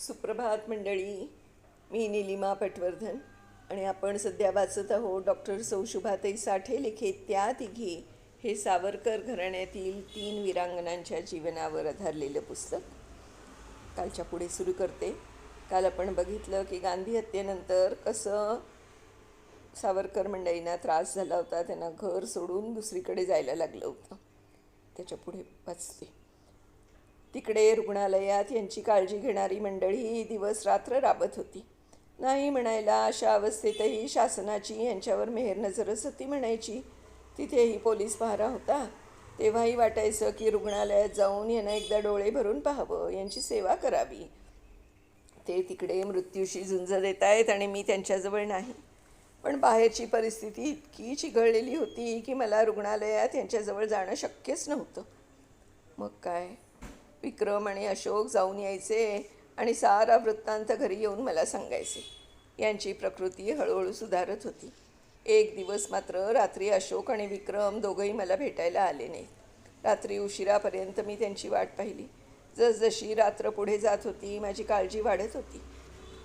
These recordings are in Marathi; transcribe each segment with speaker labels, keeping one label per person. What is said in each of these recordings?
Speaker 1: सुप्रभात मंडळी. मी निलिमा पटवर्धन आणि आपण सध्या वाचत आहोत डॉक्टर सौशुभाताई साठे लिखित त्या तिघी हे सावरकर घराण्यातील तीन वीरांगणांच्या जीवनावर आधारलेलं पुस्तक. कालच्या पुढे सुरू करते. काल आपण बघितलं की गांधी हत्येनंतर कसं सावरकर मंडळींना त्रास झाला होता त्यांना घर सोडून दुसरीकडे जायला लागलं होतं. त्याच्या पुढे वाचते. तिकडे रुग्णालयात यांची काळजी घेणारी मंडळी दिवस रात्र राबत होती. नाही म्हणायला अशा अवस्थेतही शासनाची यांच्यावर मेहर नजरच होती म्हणायची. तिथेही पोलीस पहारा होता. तेव्हाही वाटायचं की रुग्णालयात जाऊन यांना एकदा डोळे भरून पाहावं यांची सेवा करावी. ते तिकडे मृत्यूशी झुंज देत आहेत आणि मी त्यांच्याजवळ नाही. पण बाहेरची परिस्थिती इतकी चिघळलेली होती की मला रुग्णालयात यांच्याजवळ जाणं शक्यच नव्हतं. मग काय? विक्रम आणि अशोक जाऊन यायचे आणि सारा वृत्तांत घरी येऊन मला सांगायचे. यांची प्रकृती हळूहळू सुधारत होती. एक दिवस मात्र रात्री अशोक आणि विक्रम दोघंही मला भेटायला आले नाहीत. रात्री उशिरापर्यंत मी त्यांची वाट पाहिली. जसजशी रात्र पुढे जात होती माझी काळजी वाढत होती.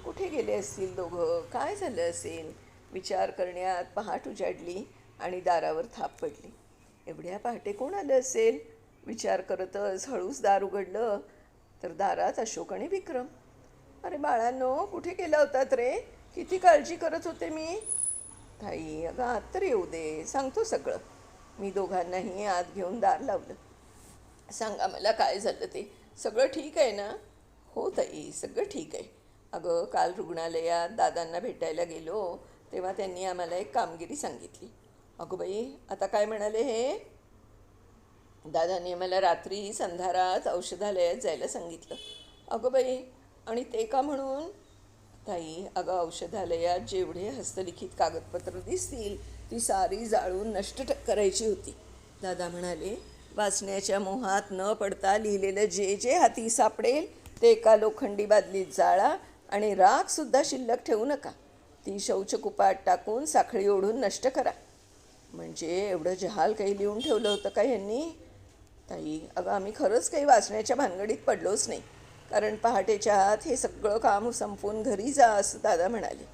Speaker 1: कुठे गेले असतील दोघं? काय झालं असेल? विचार करण्यात पहाट उजाडली आणि दारावर थाप पडली. एवढ्या पहाटे कोण आलं असेल? विचार करतच हळूच दार उघडलं. तर दारात अशोक आणि विक्रम. अरे बाळांनो कुठे गेला होतात रे? किती काळजी करत होते मी. ताई अगं आत तर येऊ दे. सांगतो सगळं. मी दोघांनाही आत घेऊन दार लावलं. सांगा मला काय झालं ते? सगळं ठीक आहे ना? हो ताई सगळं ठीक आहे. अगं काल रुग्णालयात दादांना भेटायला गेलो तेव्हा त्यांनी आम्हाला एक कामगिरी सांगितली. अगं बाई आता काय म्हणाले हे? दादाने मला रात्री संधारात औषधालयात जायला सांगितलं. अगं बाई आणि ते का म्हणून? ताई अगं औषधालयात जेवढे हस्तलिखित कागदपत्र दिसतील ती सारी जाळून नष्ट करायची होती. दादा म्हणाले वाचण्याच्या मोहात न पडता लिहिलेलं जे जे हाती सापडेल ते एका लोखंडी बादलीत जाळा आणि राखसुद्धा शिल्लक ठेवू नका. ती शौचकुपात टाकून साखळी ओढून नष्ट करा. म्हणजे एवढं जहाल काही लिहून ठेवलं होतं का यांनी? ताई अगं आम्ही खरंच काही वाचण्याच्या भानगडीत पडलोच नाही. कारण पहाटेच्या आत हे सगळं काम संपवून घरी जा असं दादा म्हणाले.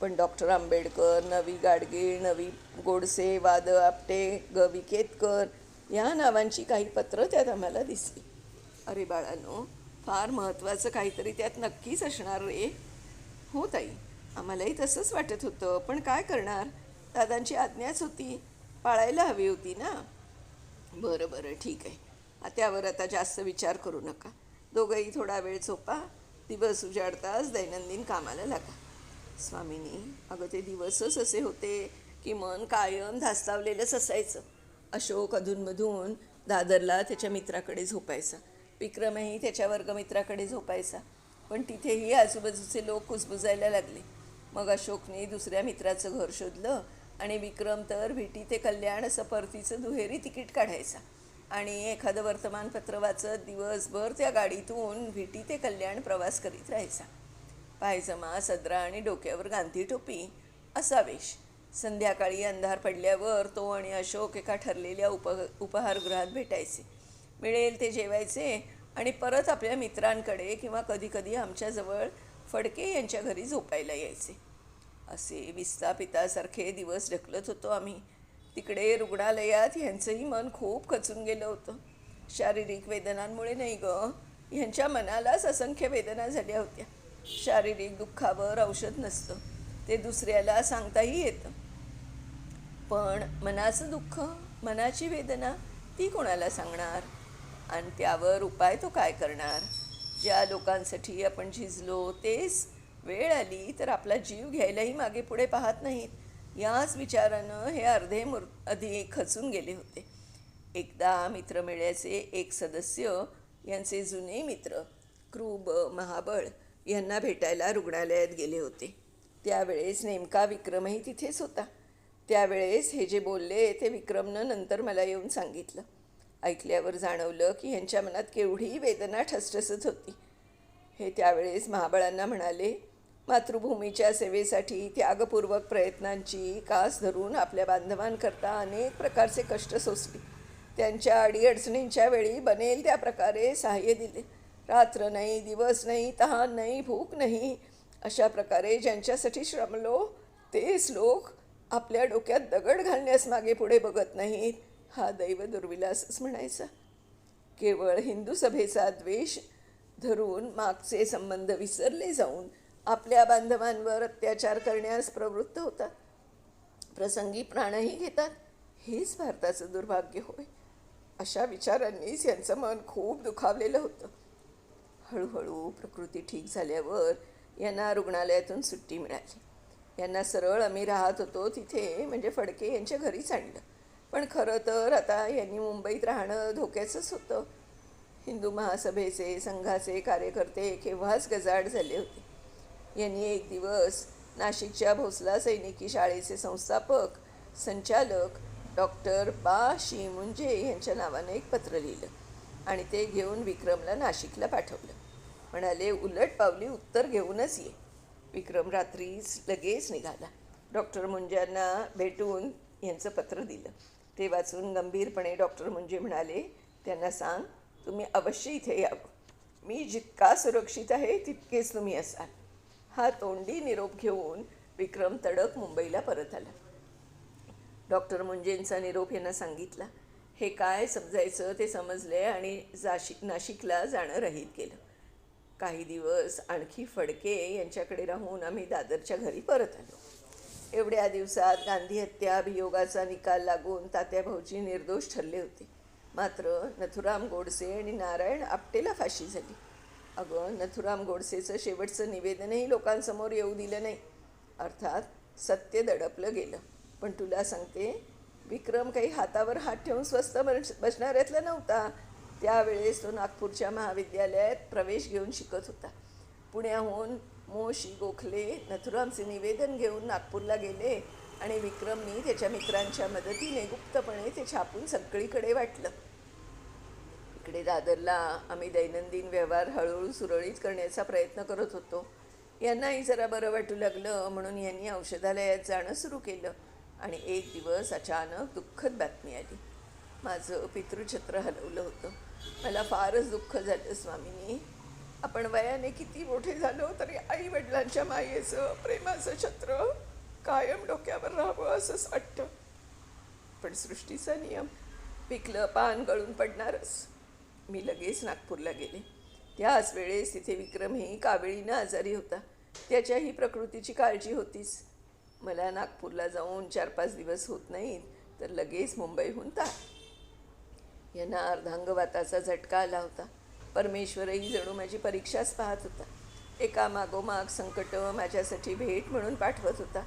Speaker 1: पण डॉक्टर आंबेडकर नवी गाडगीळ नवी गोडसे वाद आपटे ग विकेतकर या नावांची काही पत्रं त्यात आम्हाला दिसली. अरे बाळांनो फार महत्त्वाचं काहीतरी त्यात नक्कीच असणार रे. हो ताई आम्हालाही तसंच वाटत होतं. पण काय करणार? दादांची आज्ञाच होती. पाळायला हवी होती ना? बरं बरं ठीक आहे. त्यावर आता जास्त विचार करू नका. दोघंही थोडा वेळ झोपा. दिवस उजाडताच दैनंदिन कामाला लागा. स्वामीनी अगं ते दिवसच असे होते की मन कायम धास्तावलेलंच असायचं. अशोक अधूनमधून दादरला त्याच्या मित्राकडे झोपायचा. विक्रमही त्याच्या वर्गमित्राकडे झोपायचा. पण तिथेही आजूबाजूचे लोक कुजबुजायला लागले. मग अशोकने दुसऱ्या मित्राचं घर शोधलं. आणि विक्रम तर भेटी ते कल्याण असं परतीचं दुहेरी तिकीट काढायचा. आणि एखादं वर्तमानपत्र वाचत दिवसभर त्या गाडीतून भेटी ते कल्याण प्रवास करीत राहायचा. पायजमा सदरा आणि डोक्यावर गांधी टोपी असा वेश संध्याकाळी अंधार पडल्यावर तो आणि अशोक एका ठरलेल्या उप उपहारगृहात भेटायचे. मिळेल ते जेवायचे आणि परत आपल्या मित्रांकडे किंवा कधीकधी आमच्याजवळ फडके यांच्या घरी झोपायला यायचे. असे विस्थापितासारखे दिवस ढकलत होतो आम्ही. तिकडे रुग्णालयात ह्यांचंही मन खूप खचून गेलं होतं. शारीरिक वेदनांमुळे नाही ग ह्यांच्या मनालाच असंख्य वेदना झाल्या होत्या. शारीरिक दुःखावर औषध नसतं ते दुसऱ्याला सांगताही येतं. पण मनाचं दुःख मनाची वेदना ती कोणाला सांगणार? आणि त्यावर उपाय तो काय करणार? ज्या लोकांसाठी आपण झिजलो तेच वेळ आली तर आपला जीव घ्यायलाही मागे पुढे पाहत नाहीत. याच विचारानं हे अर्धे मूर अधिक खचून गेले होते. एकदा मित्रमेळ्याचे एक सदस्य यांचे जुने मित्र क्रूब महाबळ यांना भेटायला रुग्णालयात गेले होते. त्यावेळेस नेमका विक्रमही तिथेच होता. त्यावेळेस हे जे बोलले ते विक्रमनं नंतर मला येऊन सांगितलं. ऐकल्यावर जाणवलं की ह्यांच्या मनात केवढी वेदना ठसठसत होती. हे त्यावेळेस महाबळांना म्हणाले मातृभूमीच्या सेवेसाठी त्यागपूर्वक प्रयत्नांची कास धरून आपल्या बांधवांकरता अनेक प्रकारचे कष्ट सोसले. त्यांच्या अडीअडचणींच्या वेळी बनेल त्या प्रकारे सहाय्य दिले. रात्र नाही दिवस नाही तहान नाही भूक नाही अशा प्रकारे ज्यांच्यासाठी श्रमलो तेच लोक आपल्या डोक्यात दगड घालण्यास मागे पुढे बघत नाहीत हा दैव दुर्विलासच म्हणायचा. केवळ हिंदू सभेचा द्वेष धरून मागचे संबंध विसरले जाऊन आपल्या बांधवांवर अत्याचार करण्यास प्रवृत्त होतात. प्रसंगी प्राणही घेतात. हेच भारताचं दुर्भाग्य होय. अशा विचारांनीच यांचं मन खूप दुखावलेलं होतं. हळूहळू प्रकृती ठीक झाल्यावर यांना रुग्णालयातून सुट्टी मिळाली. यांना सरळ आम्ही राहत होतो तिथे म्हणजे फडके यांच्या घरीच आणलं. पण खरं तर आता यांनी मुंबईत राहणं धोक्याचंच होतं. हिंदू महासभेचे संघाचे कार्यकर्ते केव्हाच गजाड झाले होते. यांनी एक दिवस नाशिकच्या भोसला सैनिकी शाळेचे संस्थापक संचालक डॉक्टर बा. शी मुंजे यांच्या नावानं एक पत्र लिहिलं आणि ते घेऊन विक्रमला नाशिकला पाठवलं. म्हणाले उलट पावली उत्तर घेऊनच ये. विक्रम रात्रीच लगेच निघाला. डॉक्टर मुंजांना भेटून यांचं पत्र दिलं. ते वाचून गंभीरपणे डॉक्टर मुंजे म्हणाले त्यांना सांग तुम्ही अवश्य इथे यावं. मी जितका सुरक्षित आहे तितकेच तुम्ही असाल. हा तोंडी निरोप घेऊन विक्रम तडक मुंबईला परत आला. डॉक्टर मुंजेंचा निरोप यांना सांगितला. हे काय समजायचं ते समजले आणि जाशिक नाशिकला जाणं रहित केलं काही दिवस आणखी फडके यांच्याकडे राहून आम्ही दादरच्या घरी परत आलो. एवढ्या दिवसात गांधी हत्या अभियोगाचा निकाल लागून तात्या भाऊजी निर्दोष ठरले होते. मात्र नथुराम गोडसे आणि नारायण आपटेला फाशी झाली. अगं नथुराम गोडसेचं शेवटचं निवेदनही लोकांसमोर येऊ दिलं नाही. अर्थात सत्य दडपलं गेलं. पण तुला सांगते विक्रम काही हातावर हात ठेवून स्वस्त बसणाऱ्यातला नव्हता. त्यावेळेस तो नागपूरच्या महाविद्यालयात प्रवेश घेऊन शिकत होता. पुण्याहून मोशी गोखले नथुरामचे निवेदन घेऊन नागपूरला गेले आणि विक्रमनी त्याच्या मित्रांच्या मदतीने गुप्तपणे ते छापून सगळीकडे वाटलं. इकडे दादरला आम्ही दैनंदिन व्यवहार हळूहळू सुरळीत करण्याचा प्रयत्न करत होतो. यांनाही जरा बरं वाटू लागलं म्हणून यांनी औषधालयात जाणं सुरू केलं आणि एक दिवस अचानक दुःखद बातमी आली. माझं पितृछत्र हलवलं होतं. मला फारच दुःख झालं स्वामीनी. आपण वयाने किती मोठे झालो तरी आई वडिलांच्या मायेचं प्रेमाचं छत्र कायम डोक्यावर राहावं असंच वाटतं. पण सृष्टीचा नियम पिकलं पान गळून पडणारच. मी लगेच नागपूरला गेले. त्याच वेळेस तिथे विक्रमही कावेळीनं आजारी होता. त्याच्याही प्रकृतीची काळजी होतीच. मला नागपूरला जाऊन चार पाच दिवस होत नाहीत तर लगेच मुंबईहून ता. यांना अर्धांगवाताचा झटका आला होता. परमेश्वरही जणू माझी परीक्षाच पाहत होता. एका मागोमाग संकट माझ्यासाठी भेट म्हणून पाठवत होता.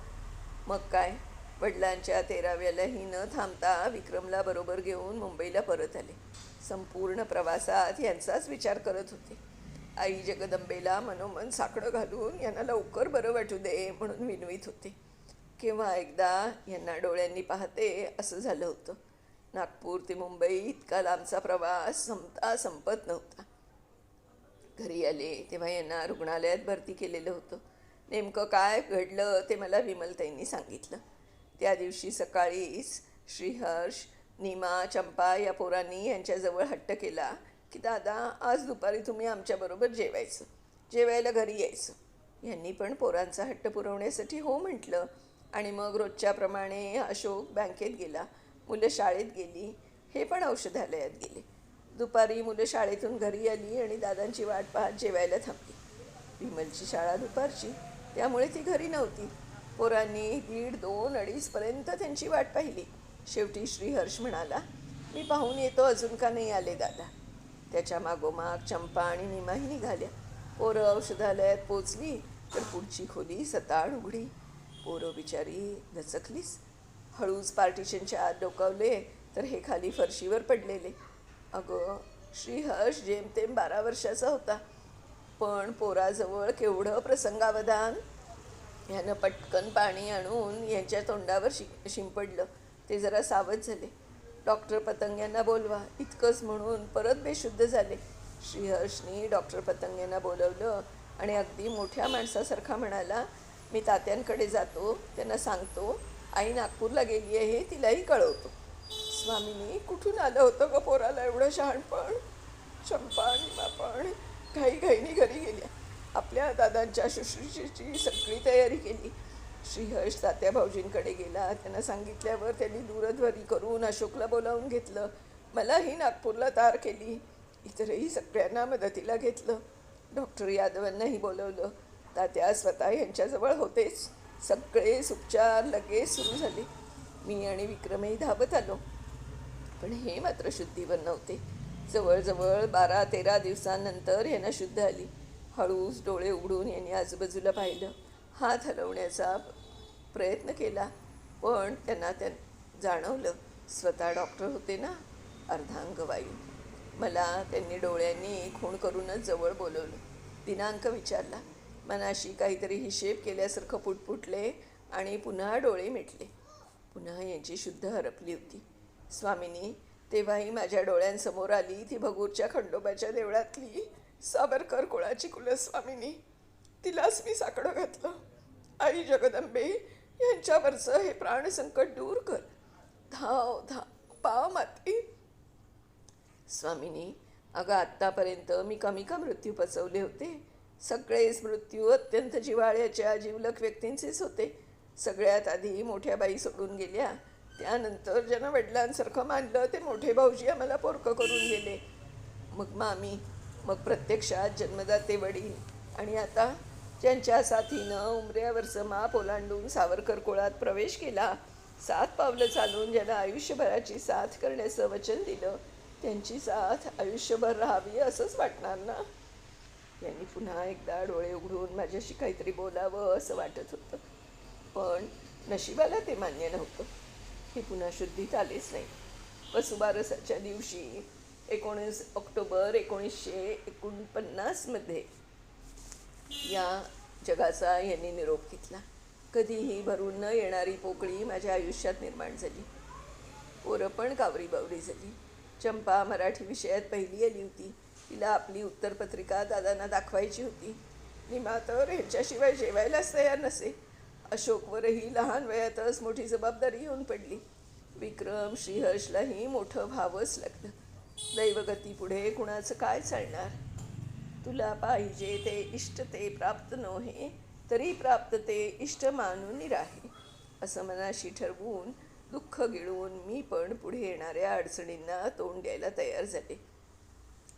Speaker 1: मग काय? वडिलांच्या तेराव्यालाही न थांबता विक्रमला बरोबर घेऊन मुंबईला परत आले. संपूर्ण प्रवासात यांचाच विचार करत होते. आई जगदंबेला मनोमन साकडं घालून यांना लवकर बरं वाटू दे म्हणून विनवीत होते. किंवा एकदा यांना डोळ्यांनी पाहते असं झालं होतं. नागपूर ते मुंबई इतका लांबचा प्रवास संपता संपत नव्हता. घरी आले तेव्हा यांना रुग्णालयात भरती केलेलं होतं. नेमकं काय घडलं ते मला विमलताईंनी सांगितलं. त्या दिवशी सकाळीच श्रीहर्ष नीमा चंपा या पोरांनी यांच्याजवळ हट्ट केला की दादा आज दुपारी तुम्ही आमच्याबरोबर जेवायचं. जेवायला घरी यायचं. यांनी पण पोरांचा हट्ट पुरवण्यासाठी हो म्हटलं आणि मग रोजच्याप्रमाणे अशोक बँकेत गेला. मुलं शाळेत गेली. हे पण औषधालयात गेले. दुपारी मुलं शाळेतून घरी आली आणि दादांची वाट पाहत जेवायला थांबली. विमलची शाळा दुपारची. त्यामुळे ती घरी नव्हती. पोरांनी दीड दोन अडीचपर्यंत त्यांची वाट पाहिली. शेवटी श्रीहर्ष म्हणाला मी पाहून येतो अजून का नाही आले दादा? त्याच्या मागोमाग चंपा आणि निमाही निघाल्या पोरं औषधालयात पोचली तर पुढची खोली सताड उघडी. पोरं बिचारी दचकलीच हळूच पार्टिशनच्या आत डोकावले तर हे खाली फरशीवर पडलेले. अगं श्रीहर्ष जेमतेम बारा वर्षाचा होता. पण पोराजवळ केवढं प्रसंगावधान ह्यानं पटकन पाणी आणून यांच्या तोंडावर शि शिंपडलं. ते जरा सावध झाले. डॉक्टर पतंग यांना बोलवा. इतकंच म्हणून परत बेशुद्ध झाले. श्रीहर्षनी डॉक्टर पतंग यांना बोलवलं आणि अगदी मोठ्या माणसासारखा म्हणाला मी तात्यांकडे जातो त्यांना सांगतो आई नागपूरला गेली आहे तिलाही कळवतो. स्वामीनी कुठून आलं होतं ग पोराला एवढं शहाणपण? शंपा आणि पण घाई घाईने घरी गेल्या. आपल्या दादांच्या शुश्रूषेची सगळी तयारी केली. श्रीहर्ष तात्या भाऊजींकडे गेला. त्यांना सांगितल्यावर त्यांनी दूरध्वनी करून अशोकला बोलावून घेतलं. मलाही नागपूरला तार केली. इतरही सगळ्यांना मदतीला घेतलं. डॉक्टर यादवांनाही बोलवलं. तात्या स्वतः यांच्याजवळ होतेच. सगळे उपचार लगेच सुरू झाले. मी आणि विक्रमही धावत आलो. पण हे मात्र शुद्धीवर नव्हते. जवळजवळ बारा तेरा दिवसांनंतर यांना शुद्ध आली. हळूच डोळे उघडून यांनी आजूबाजूला पाहिलं. हात हलवण्याचा प्रयत्न केला पण त्यांना त्या जाणवलं स्वतः डॉक्टर होते ना अर्धांगवायू. मला त्यांनी डोळ्यांनी खूण करूनच जवळ बोलवलं. दिनांक विचारला. मनाशी काहीतरी हिशेब केल्यासारखं पुटपुटले आणि पुन्हा डोळे मिटले. पुन्हा यांची शुद्ध हरपली होती. स्वामिनी तेव्हाही माझ्या डोळ्यांसमोर आली ती भगूरच्या खंडोबाच्या देवळातली? सावरकर कुळाची कुलस्वामिनी. तिलाच मी साकडं घातलं. आई जगदंबे यांच्यावरचं हे प्राणसंकट दूर कर. धाव धाव पाव माती. स्वामिनी अगं आत्तापर्यंत मी कमी का मृत्यू पचवले होते. सगळेच मृत्यू अत्यंत जिव्हाळ्याच्या जीवलक व्यक्तींचेच होते. सगळ्यात आधी मोठ्या बाई सोडून गेल्या. त्यानंतर ज्यांना वडिलांसारखं मानलं ते मोठे भाऊजी आम्हाला पोरकं करून गेले. मग मामी मग प्रत्यक्षात जन्मदाते वडील. आणि आता ज्यांच्या साथीनं उमऱ्यावरचं माप ओलांडून सावरकर कुळात प्रवेश केला सात पावलं चालून ज्यांना आयुष्यभराची साथ करण्याचं वचन दिलं त्यांची साथ आयुष्यभर राहावी असंच वाटणार ना? यांनी पुन्हा एकदा डोळे उघडून माझ्याशी काहीतरी बोलावं असं वाटत होतं. पण नशिबाला ते मान्य नव्हतं. हे पुन्हा शुद्धीत आलेच नाही. वसुबारसाच्या दिवशी एकोणीस ऑक्टोबर एकोणीसशे एकोणपन्नासमध्ये या जगाचा यांनी निरोप घेतला. कधीही भरून न येणारी पोकळी माझ्या आयुष्यात निर्माण झाली. पोरं पण कावरी बावरी झाली. चंपा मराठी विषयात पहिली आली होती. तिला आपली उत्तरपत्रिका दादांना दाखवायची होती. निमा तर ह्याच्याशिवाय जेवायलाच तयार नसे. अशोकवरही लहान वयातच मोठी जबाबदारी येऊन पडली. विक्रम श्रीहर्षलाही मोठं भावच लागलं. दैवगती पुढे कुणाचं काय चालणार? तुला पाहिजे ते इष्ट ते प्राप्त नव्हे तरी प्राप्त ते इष्ट मानून निराहे असं मनाशी ठरवून दुःख गिळून मी पण पुढे येणाऱ्या अडचणींना तोंड द्यायला तयार झाले.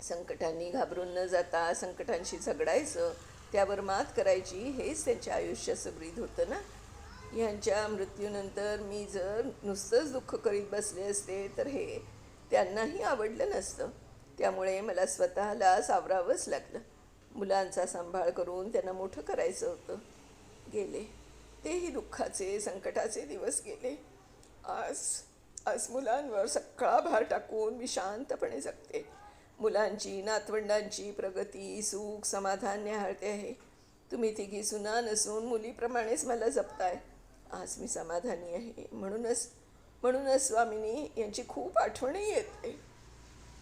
Speaker 1: संकटांनी घाबरून न जाता संकटांशी झगडायचं त्यावर मात करायची हेच त्यांच्या आयुष्याचं ब्रीद होतं ना? ह्यांच्या मृत्यूनंतर मी जर नुसतंच दुःख करीत बसले असते तर हे त्यांनाही आवडलं नसतं. त्यामुळे मला स्वतःला सावरावंच लागलं. मुलांचा सांभाळ करून त्यांना मोठं करायचं होतं. गेले. तेही दुःखाचे संकटाचे दिवस गेले. आज आज मुलांवर सगळा भार टाकून मी शांतपणे जगते. मुलांची नातवंडांची प्रगती सुख समाधान न्याहाळते आहे. तुम्ही तिघी सुना नसून मुलीप्रमाणेच मला जपताय. आज मी समाधानी आहे म्हणूनच म्हणूनच स्वामिनी यांची खूप आठवणही येते.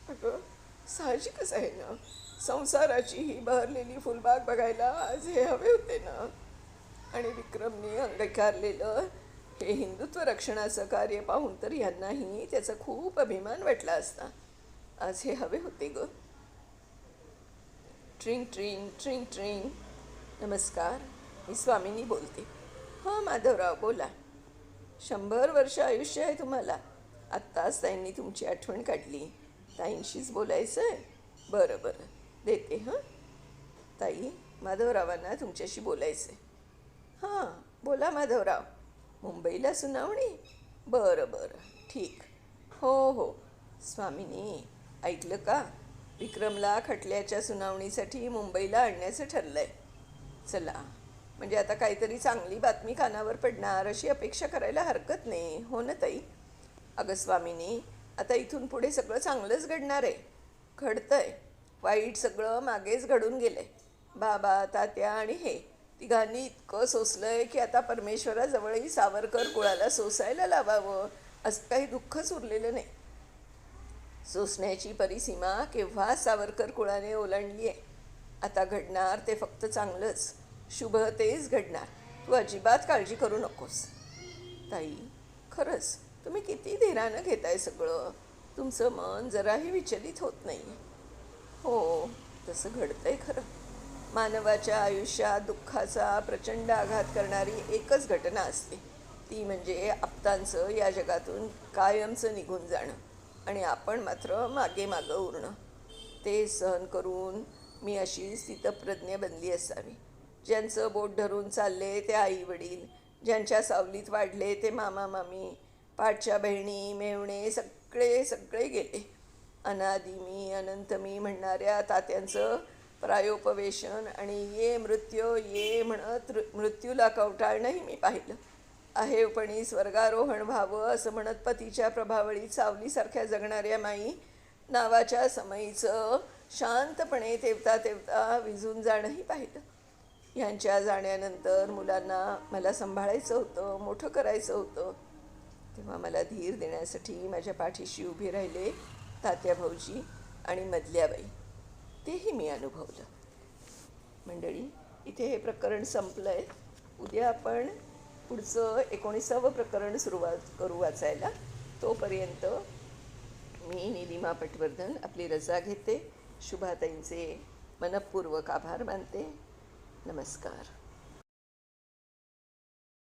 Speaker 1: अगं साहजिकच आहे ना? संसाराची ही बहरलेली फुलबाग बघायला आज हे हवे होते ना? आणि विक्रमने अंगीकारलेलं हे हिंदुत्व रक्षणाचं कार्य पाहून तर यांनाही त्याचा खूप अभिमान वाटला असता. आज हे हवे होते ग. ट्रिंग ट्रिंग ट्रिंग ट्रिंग. नमस्कार मी स्वामिनी बोलते. हां माधवराव बोला. शंभर वर्ष आयुष्य आहे तुम्हाला. आत्ताच ताईंनी तुमची आठवण काढली. ताईंशीच बोलायचं आहे बरं बरं. देते हां? ताई माधवरावांना तुमच्याशी बोलायचं आहे हां बोला माधवराव. मुंबईला सुनावणी? बरं बरं. ठीक. हो हो. स्वामिनी ऐकलं का? विक्रमला खटल्याच्या सुनावणीसाठी मुंबईला आणण्याचं ठरलं आहे चला. म्हणजे आता काहीतरी चांगली बातमी कानावर पडणार अशी अपेक्षा करायला हरकत नाही. हो ना ताई? अगं स्वामिनी आता इथून पुढे सगळं चांगलंच घडणार आहे. घडतं आहे वाईट सगळं मागेच घडून गेलं आहे बाबा तात्या आणि हे तिघांनी इतकं सोसलं आहे की आता परमेश्वराजवळही सावरकर कुळाला सोसायला लावावं. असं काही दुःखच उरलेलं नाही. सोसण्याची परिसीमा केव्हा सावरकर कुळाने ओलांडली आहे आता घडणार ते फक्त चांगलंच. शुभ तेच घडणार. तू अजिबात काळजी करू नकोस. ताई खरंच तुम्ही किती धीरानं घेताय सगळं. तुमचं मन जराही विचलित होत नाही हो तसं घडतंय खरं. मानवाच्या आयुष्यात दुःखाचा प्रचंड आघात करणारी एकच घटना असते. ती म्हणजे आप्तांचं या जगातून कायमचं निघून जाणं आणि आपण मात्र मागे मागं उरणं. ते सहन करून मी अशी स्थितप्रज्ञ बनली असावी. ज्यांचं बोट धरून चालले ते आई वडील ज्यांच्या सावलीत वाढले ते मामा मामी पाठच्या बहिणी मेवणे सगळे सगळे गेले. अनादि मी अनंत मी म्हणणाऱ्या तात्यांचं प्रायोपवेशन आणि ये मृत्यू ये म्हणत मृत्यूला कवटाळणंही मी पाहिलं. आहेपणी स्वर्गारोहण व्हावं असं म्हणत पतीच्या प्रभावळीत सावलीसारख्या जगणाऱ्या माई नावाच्या समयीचं शांतपणे तेवता तेवता विझून जाणंही पाहिलं. ह्यांच्या जाण्यानंतर मुलांना मला सांभाळायचं होतं मोठं करायचं होतं. तेव्हा मला धीर देण्यासाठी माझ्या पाठीशी उभे राहिले तात्या भाऊजी आणि मधल्याबाई. तेही मी अनुभवलं. मंडळी इथे हे प्रकरण संपलं आहे उद्या आपण पुढचं एकोणीसावं प्रकरण सुरुवात करू वाचायला. तोपर्यंत मी निलिमा पटवर्धन आपली रजा घेते. शुभाताईंचे मनपूर्वक आभार मानते. नमस्कार.